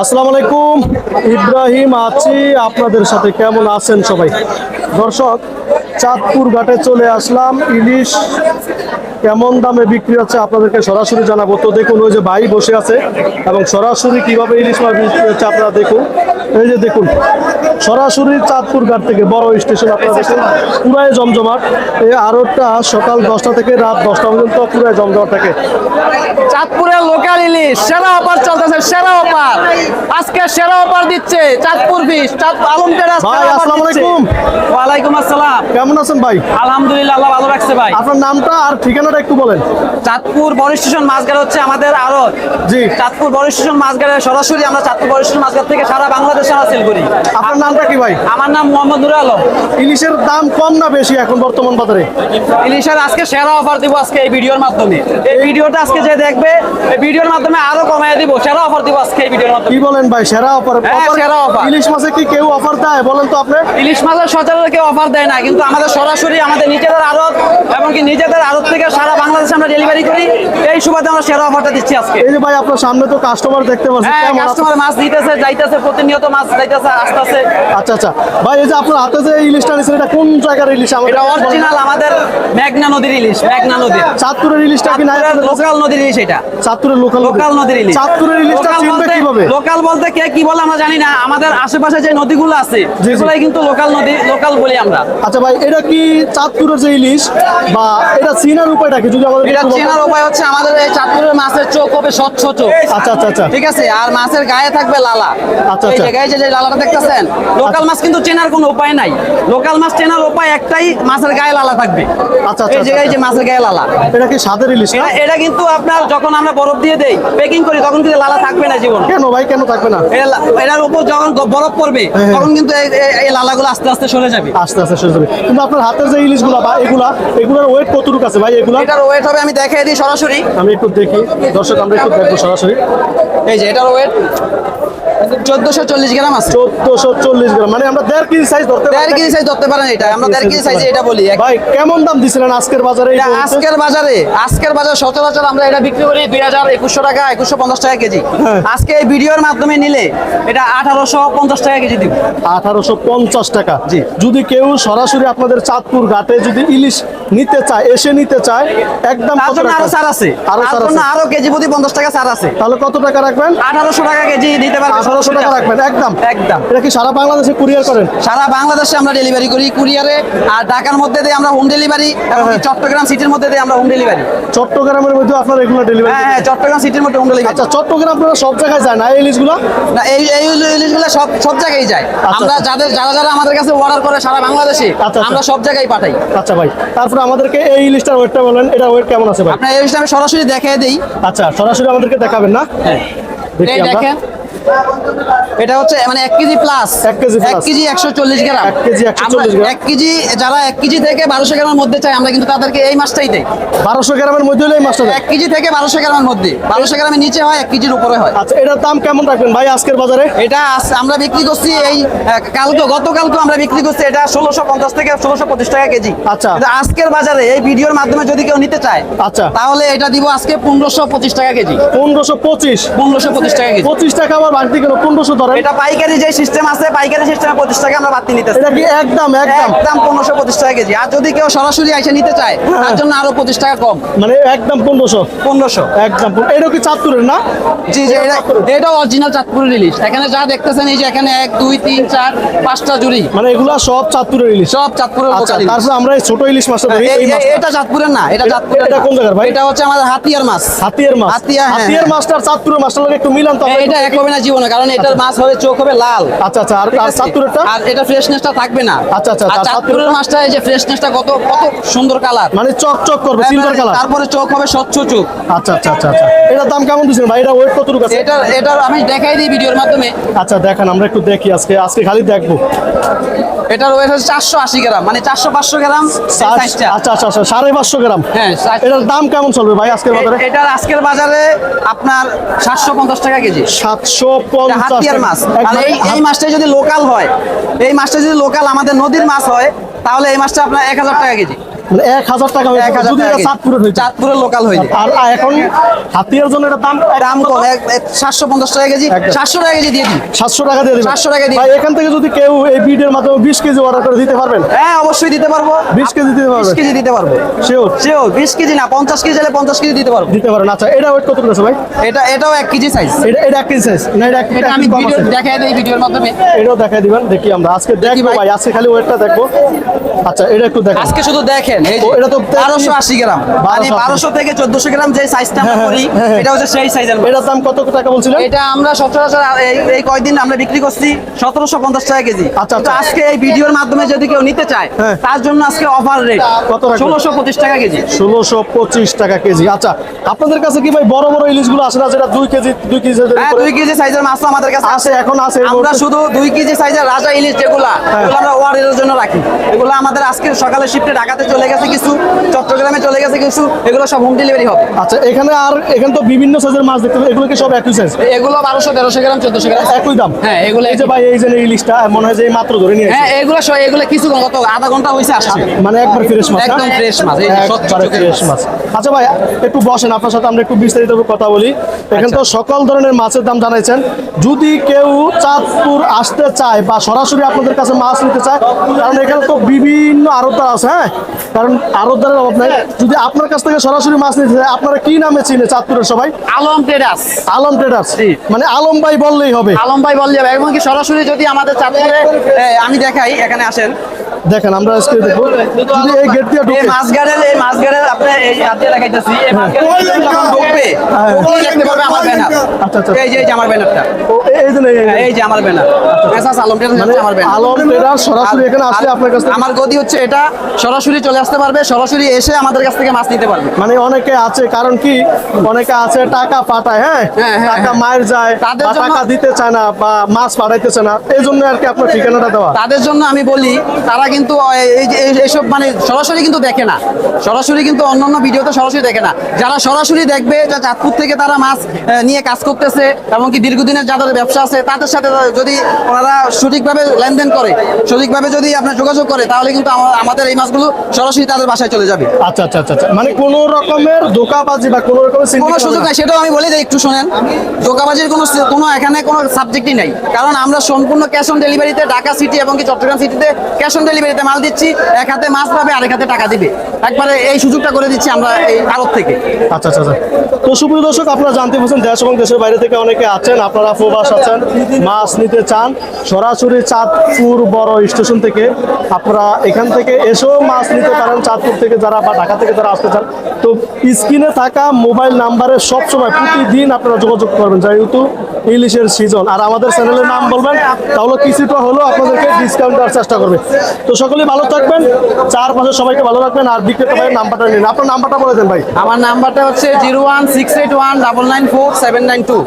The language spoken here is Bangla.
আসসালামু আলাইকুম। ইব্রাহিম আছি, আপনাদের সাথে কেমন আছেন সবাই? দর্শক, চাঁদপুর ঘাটে চলে আসলাম। ইলিশ কেমন দামে বিক্রি হচ্ছে আপনাদেরকে সরাসরি জানাব। তো দেখুন, ওই যে ভাই বসে আছে এবং সরাসরি কীভাবে ইলিশ মাছ বিক্রি হচ্ছে আপনারা দেখুন। এই যে দেখুন, সরাসরি চাঁদপুর ঘাট থেকে বড় স্টেশন আপনার দেখুন পুরাই জমজমাট। এই আরোটা সকাল দশটা থেকে রাত দশটা পর্যন্ত পুরাই জমজমাট থাকে। চাঁদপুরের লোকাল ইলিশ, সেরা অপার চলতেছে, সেরা আজকে সেরা অফার দিচ্ছে চাঁদপুর বিশ চাঁদ আলমগীর আজকে ভাই, আসসালামু। আলাইকুম। ওয়ালাইকুম আসসালাম। কেমন আছেন ভাই? আলহামদুলিল্লাহ আল্লাহ ভালো রাখছে ভাই। আপনার নামটা আর ঠিকানাটা একটু বলেন। চাঁদপুর বড় স্টেশন মাছঘাট হচ্ছে আমাদের আরও জি। চাঁদপুর বড় স্টেশন মাছঘাটে সরাসরি আমরা চাঁদপুর বড় স্টেশন মাছঘাট থেকে সারা বাংলাদেশে আমরা সেল করি। আপনার নামটা কি ভাই? আমার নাম মোহাম্মদ নুর আলম। ইলিশের দাম কম না বেশি এখন বর্তমান বাজারে? ইলিশের আজকে সেরা অফার দিব আজকে এই ভিডিওর মাধ্যমে। এই ভিডিওটা আজকে যে দেখবে এই ভিডিওর মাধ্যমে আরও কমায় দিব সেরা অফার দিব আজকে এই ভিডিওর মাধ্যমে। কি বলেন ভাই সেরা অফার হ্যাঁ, সেরা offer। ইলিশ মাছে কি কেউ অফার দেয়? বলেন তো আপনি। ইলিশ মাছের সচরাচর কেউ অফার দেয় না কিন্তু আমাদের সরাসরি আমাদের নিজেদের আড়ত এমনকি নিজেদের আড়ত থেকে সারা বাংলাদেশে আমরা ডেলিভারি করি এই সুবাদে আমরা সেরা অফারটা দিচ্ছি আজকে। এই যে ভাই আপনার সামনে তো কাস্টমার দেখতে পাচ্ছি হ্যাঁ কাস্টমার মাছ দিতেছে যাইতেছে প্রতিনিয়ত মাছ যাইতেছে আসতেছে। আচ্ছা আচ্ছা। ভাই এই যে আপনার হাতে যে ইলিশটা নিছেন এটা কোন জায়গার ইলিশ? আমাদের এটা অরিজিনাল আমাদের মেঘনা নদীর ইলিশ মেঘনা নদীর চাঁদপুরের ইলিশটা কি না লোকাল নদীর ইলিশ এটা। চাঁদপুরের লোকাল লোকাল নদীর ইলিশ। চাঁদপুরের ইলিশটা লোকাল চিনবে বলতে- কীভাবে? লোকাল বলতে কে কি বলে আমরা জানি না আমাদের আশেপাশে যে নদীগুলো আছে জি। এগুলাই কিন্তু লোকাল নদী লোকাল বলি আমরা। আচ্ছা ভাই এটা কি চাঁদপুরের যে ইলিশ বা এটা চিনার উপায়টা কি? যদি আমাদের এটা চেনার উপায় হচ্ছে আমাদের এই চাঁদপুরের মাছের চোখ হবে স্বচ্ছ চোখ। আচ্ছা আচ্ছা আচ্ছা। ঠিক আছে? আর মাছের গায়ে থাকবে লালা। আচ্ছা, এই আচ্ছা। জায়গায় যে যে লালাটা দেখতেছেন লোকাল মাছ কিন্তু চেনার কোনো উপায় নাই। লোকাল মাছ চেনার উপায় একটাই মাছের গায়ে লালা থাকবে। আচ্ছা, আচ্ছা, এই জায়গায় যে আচ্ছা। মাছের গায়ে লালা। এটা কি স্বাদের ইলিশ না? এটা- কিন্তু আপনার যখন আমরা বরফ দিয়ে দেই পেকিং করি তখন কিন্তু লালা থাকবে না জীবন। কেন ভাই কেন থাকবে না? এটার উপর যখন বরফ পড়বে হ্যাঁ, হ্যাঁ। তখন কিন্তু এই- লালাগুলো আস্তে আস্তে সরে যাবে। আস্তে আস্তে শেষ যাবে। কিন্তু আপনার হাতের যে ইলিশগুলো বা এগুলা এগুলোর ওয়েট কতটুকু আছে ভাই? এগুলো? এটার ওয়েট হবে আমি দেখাই দিই সরাসরি। আমি একটু দেখি। দর্শক আমরা একটু দেখব সরাসরি। এই যে এটার ওয়েট চোদ্দশো চল্লিশ গ্রাম আছে। চোদ্দশো চল্লিশ গ্রাম। মানে আমরা দেড় কেজি সাইজ ধরতে। দেড় কেজি সাইজ ধরতে পারেন এটা। আমরা দেড় কেজি সাইজে এটা বলি। ভাই কেমন দাম দিছিলেন আজকের বাজারে আজকের বাজারে আজকের বাজার সচরাচর আমরা এটা বিক্রি করি দুই হাজার একুশশো টাকা একুশশো পঞ্চাশ টাকা কেজি। হ্যাঁ। আজকে এই ভিডিওর মাধ্যমে নিলে এটা আঠারোশো পঞ্চাশ টাকা কেজি দিব। আঠারোশো পঞ্চাশ টাকা। জি। যদি কেউ সরাসরি আপনাদের চাঁদপুর ঘাটে যদি ইলিশ নিতে চায় এসে নিতে চায় একদম তার কত জন্য আরও? ছাড় আছে। আরও ছাড় আছে। আরও কেজি প্রতি পঞ্চাশ টাকা ছাড় আছে। তাহলে কত টাকা রাখবেন? আঠারোশো টাকা কেজি দিতে পারবে। আঠারোশো টাকা রাখবেন একদম। একদম। এটা কি সারা বাংলাদেশে কুরিয়ার করেন? সারা বাংলাদেশে আমরা ডেলিভারি করি কুরিয়ারে আর ঢাকার মধ্যে দিয়ে আমরা হোম ডেলিভারি হ্যাঁ। চট্টগ্রাম সিটির মধ্যে দিয়ে আমরা হোম ডেলিভারি চট্টগ্রামের মধ্যে আপনার এগুলো ডেলিভারি হ্যাঁ হ্যাঁ চট্টগ্রাম সিটির মধ্যে হোম ডেলিভারি আচ্ছা চট্টগ্রাম আপনারা সব জায়গায় যায় না? এই ইলিশগুলো না এই এই ইলিশগুলো সব সব জায়গায় যায়। আমরা যাদের যারা যারা আমাদের কাছে অর্ডার করে সারা বাংলাদেশে আচ্ছা, আচ্ছা। আমরা সব জায়গায় পাঠাই। আচ্ছা ভাই তারপরে আমাদেরকে এই ইলিশটার ওয়েটটা বলেন এটা ওয়েট কেমন আছে ভাই? আপনার এই ইলিশটা আমি সরাসরি দেখিয়ে দিই। আচ্ছা সরাসরি আমাদেরকে দেখাবেন না? দেখি আমরা। এটা হচ্ছে মানে এক কেজি প্লাস এক কেজি এক কেজি একশো চল্লিশ গ্রাম। এক কেজি 140 আমরা গ্রাম। এক কেজি যারা এক কেজি থেকে বারোশো গ্রামের মধ্যে চাই আমরা কিন্তু তাদেরকে এই মাছটাই দেই। বারোশো গ্রামের মধ্যে হলে এই মাছটা। এক কেজি থেকে বারোশো গ্রামের মধ্যে। বারোশো গ্রামের নিচে হয় এক কেজির উপরে হয়। আচ্ছা এটার দাম কেমন রাখবেন ভাই আজকের বাজারে? এটা আমরা বিক্রি করছি এই কালকে গতকালকে আমরা বিক্রি করছি এটা ষোলোশো পঞ্চাশ থেকে ষোলোশো পঁচিশ টাকা কেজি। আচ্ছা। আজকের বাজারে এই ভিডিওর মাধ্যমে যদি কেউ নিতে চায় আচ্ছা। তাহলে এটা দিব আজকে পনেরোশো পঁচিশ টাকা কেজি। পনেরোশো পঁচিশ। পনেরোশো পঁচিশ টাকা কেজি। পঁচিশ টাকা আবার বাড়তি কেন পনেরোশো ধরেন। এটা পাইকারি যে সিস্টেম আছে পাইকারি সিস্টেমে পঁচিশ টাকা আমরা বাড়তি নিতেছি। এটা কি একদম একদম? একদম পনেরোশো পঁচিশ টাকা কেজি। আর যদি কেউ সরাসরি এসে নিতে চায় তার জন্য আরও পঁচিশ টাকা কম। মানে একদম পনেরোশো? পনেরোশো। একদম এটা কি চাঁদপুরের না? জি জি এটা এটা অরিজিনাল চাঁদপুরের রিলিজ এখানে যা দেখতেছেন এই যে এখানে এক দুই তিন চার পাঁচটা জুড়ি। মানে এগুলা সব চাঁদপুরের ইলিশ সব চাঁদপুরের আচ্ছা তারপরে আমরা এই ছোট ইলিশ মাছটা ধরি মাছটা। এটা চাঁদপুরের না এটা চাঁদপুরের এটা। কোন জায়গার ভাই? এটা হচ্ছে আমাদের হাতিয়ার মাছ। হাতিয়ার মাছ? হাতিয়া, হ্যাঁ, হাতিয়ার হ্যাঁ। মাছটা চাঁদপুরের মাছটার একটু মিলান তো। এটা এক হবে না জীবনে কারণ এটার মাছ হবে চোখ হবে লাল। আচ্ছা আচ্ছা আর চাঁদপুরেরটা আর এটা ফ্রেশনেসটা থাকবে না। আচ্ছা, আচ্ছা, চাঁদপুরের চাঁদপুরেরটা? মাছটা এই যে ফ্রেশনেসটা কত কত সুন্দর কালার মানে চক চক করবে সিলভার কালার তারপরে চোখ হবে স্বচ্ছ চোখ। আচ্ছা আচ্ছা আচ্ছা আচ্ছা। এটার দাম কেমন দিচ্ছেন ভাই? এটা ওয়েট কতটুকু আছে? এটা এটা আমি দেখাই দিই ভিডিওর মাধ্যমে। আচ্ছা দেখেন আমরা একটু দেখি আজকে। আজকে খালি দেখব। এটার ওয়েট হচ্ছে চারশো আশি গ্রাম। মানে চারশো পাঁচশো গ্রাম আচ্ছা আচ্ছা আচ্ছা সাড়ে পাঁচশো গ্রাম। হ্যাঁ এটার দাম কেমন চলবে ভাই আজকের বাজারে? এটার আজকের বাজারে আপনার সাতশো পঞ্চাশ টাকা কেজি। সাতশো পঞ্চাশ মাছ। মানে এই মাছটা যদি লোকাল হয় এই মাছটা যদি লোকাল আমাদের নদীর মাছ হয় তাহলে এই মাছটা আপনার এক হাজার টাকা কেজি। এক হাজার টাকা এক হাজার টাকা চাঁদপুরের লোকাল হয়ে আর আর এখন হাতিয়ার জন্য এটা দাম দাম কম সাতশো পঞ্চাশ টাকা কেজি। সাতশো টাকা কেজি দিয়ে দিই সাতশো টাকা দিয়ে দিবেন। 700 টাকা দিয়ে এখান থেকে যদি কেউ এই ভিডিওর মাধ্যমে বিশ কেজি অর্ডার করে দিতে পারবেন? হ্যাঁ অবশ্যই দিতে পারব। বিশ কেজি দিতে বিশ কেজি দিতে পারব। শিওর শিওর বিশ কেজি না পঞ্চাশ কেজি হলে পঞ্চাশ কেজি দিতে পারব। দিতে আচ্ছা এটা ওয়েট কত আছে ভাই? এটা এটাও এক কেজি সাইজ এটা এটা এক কেজি সাইজ না এটা এটা আমি ভিডিও দেখাই দিই ভিডিওর মাধ্যমে। এটাও দেখাই দিবেন দেখি আমরা। আজকে দেখব ভাই। আজকে খালি ওয়েটটা দেখব। আচ্ছা এটা একটু দেখো আজকে শুধু দেখেন এটা তো বারোশো আশি গ্রাম মানে 1200 থেকে চোদ্দশো গ্রাম যে সাইজটা আমরা হ্যাঁ, করি হ্যাঁ, হ্যাঁ। এটা হচ্ছে সেই সাইজের এটার দাম কত টাকা বলছিলেন এটা আমরা সচরাচর এই কয়দিন আমরা বিক্রি করছি সতেরোশো পঞ্চাশ টাকা কেজি আচ্ছা, কিন্তু আচ্ছা। আজকে এই ভিডিওর মাধ্যমে যদি কেউ নিতে চায় হ্যাঁ। তার জন্য আজকে অফার রেট কত রাখবেন? ষোলোশো পঁচিশ টাকা কেজি ষোলোশো পঁচিশ টাকা কেজি আচ্ছা আপনাদের কাছে কি ভাই বড় বড় ইলিশগুলো আসে না যেটা দুই কেজি দুই কেজি হ্যাঁ দুই কেজি সাইজের মাছ আমাদের কাছে আছে এখন এর আমরা শুধু দুই কেজি সাইজের রাজা ইলিশ যেগুলা হ্যাঁ। আমরা ওয়ারের জন্য রাখি। এগুলো আমাদের আজকে সকালে শিফটে ঢাকাতে চলে গেছে কিছু চট্টগ্রামে চলে গেছে কিছু এগুলো সব হোম ডেলিভারি হবে। আচ্ছা এখানে আর এখানে তো বিভিন্ন সাইজের মাছ দেখতে এগুলো কি সব একই সাইজ এগুলো বারোশো তেরোশো গ্রাম চোদ্দশো গ্রাম। একই দাম? হ্যাঁ, এগুলো এই যে ভাই এই যে ইলিশটা মনে হয় যে মাত্র ধরে নিয়ে হ্যাঁ এগুলো সব- এগুলো কিছু কত আধা ঘণ্টা হয়েছে আসছে মানে একবার ফ্রেশ মাছ একদম না? fresh মাছ, এই চোখের ফ্রেশ মাছ। আচ্ছা ভাই একটু বসেন আপনার সাথে আমরা একটু বিস্তারিত কথা বলি। এখানে আচ্ছা। তো সকল ধরনের মাছের দাম জানাইছেন। যদি কেউ চাঁদপুর আসতে চায় বা সরাসরি আপনাদের কাছে মাছ নিতে চায় কারণ এখানে তো বিভিন্ন আড়তদার আছে হ্যাঁ? কারণ আড়তদারের অভাব নাই। যদি আপনার কাছ থেকে সরাসরি মাছ নিতে চায় আপনারা কি নামে চিনে চাঁদপুরের সবাই? আলম ট্রেডার্স। আলম ট্রেডার্স। মানে আলম ভাই বললেই হবে। আলম ভাই বল যাবে এবং কি সরাসরি যদি আমাদের চাঁদপুরে আমি দেখাই এখানে আসেন। দেখেন আমরা আজকে দেখব। যদি এই গেট দিয়ে এই ঢুকে মাছ গাড়ের এই মাছ গাড়ের আপনি এই হাতে দেখাইতেছি দেখতে পারবে আমার ব্যানার। এই যে এই যে আমার ব্যানারটা এই- এই যে এই- এই- এই। যে আমার ব্যানার মেসাস আলম ট্রেডার্স আমার ব্যানার আলম ট্রেডার্স সরাসরি এখানে আসলে আপনার কাছ আমার গদি হচ্ছে এটা। সরাসরি চলে আসতে পারবে সরাসরি এসে আমাদের কাছ থেকে মাছ নিতে পারবে। মানে অনেকে আছে কারণ কি? অনেকে আছে টাকা পাঠায় হ্যাঁ? হ্যাঁ, হ্যাঁ, টাকা হ্যাঁ। মায়ের যায় টাকা দিতে চায় না বা মাছ পাঠাইতেছে না এই জন্য আর কি আপনার ঠিকানাটা দেওয়া? তাদের জন্য আমি বলি তারা কিন্তু এই যে এইসব মানে সরাসরি কিন্তু দেখে না। সরাসরি কিন্তু অন্যান্য ভিডিওতে সরাসরি দেখে না। যারা সরাসরি দেখবে যে চাঁদপুর থেকে তারা মাছ নিয়ে কাজ করতেছে এবং কি দীর্ঘদিনের যাদের ব্যবসা আছে তাদের সাথে যদি ওনারা সঠিকভাবে লেনদেন করে সঠিকভাবে যদি আপনার যোগাযোগ করে তাহলে কিন্তু আমাদের এই মাছগুলো সরাসরি তাদের বাসায় চলে যাবে। আচ্ছা আচ্ছা আচ্ছা আচ্ছা। মানে কোন রকমের ধোকাবাজি বা কোন রকমের কোনো সুযোগ নাই সেটাও আমি বলে দিই একটু শোনেন। ধোকাবাজির কোনো কোনো এখানে কোনো সাবজেক্টই নাই। কারণ আমরা সম্পূর্ণ ক্যাশ অন ডেলিভারিতে ঢাকা সিটি এবং কি চট্টগ্রাম সিটিতে ক্যাশ অন ডেলিভারিতে মাল দিচ্ছি এক হাতে মাছ পাবে আরেক হাতে টাকা দিবে। একবারে এই সুযোগটা করে দিচ্ছি আমরা এই আড়ত থেকে। আচ্ছা আচ্ছা আচ্ছা। তো সুপ্রিয় দর্শক, আপনারা জানতে পারছেন দেশ এবং দেশের বাইরে থেকে অনেকে আছেন, আপনারা প্রবাস আছেন, মাছ নিতে চান, সরাসরি চাঁদপুর বড় স্টেশন থেকে আপনারা এখান থেকে এসেও মাছ নিতে পারেন, চাঁদপুর থেকে যারা বা ঢাকা থেকে যারা আসতে চান। তো স্ক্রিনে থাকা মোবাইল নাম্বারে সবসময় প্রতিদিন আপনারা যোগাযোগ করবেন যেহেতু ইলিশের সিজন। আর আমাদের চ্যানেলের নাম বলবেন, তাহলে কিছুটা হলেও আপনাদেরকে ডিসকাউন্ট দেওয়ার চেষ্টা করবে। তো সকলেই ভালো থাকবেন, চারপাশে সবাইকে ভালো রাখবেন, আর বিক্রেতা ভাইয়ের নাম্বারটা নিন। আপনার নাম্বারটা বলে দেন ভাই। আমার নাম্বারটা হচ্ছে zero one six eight one double nine four seven nine two.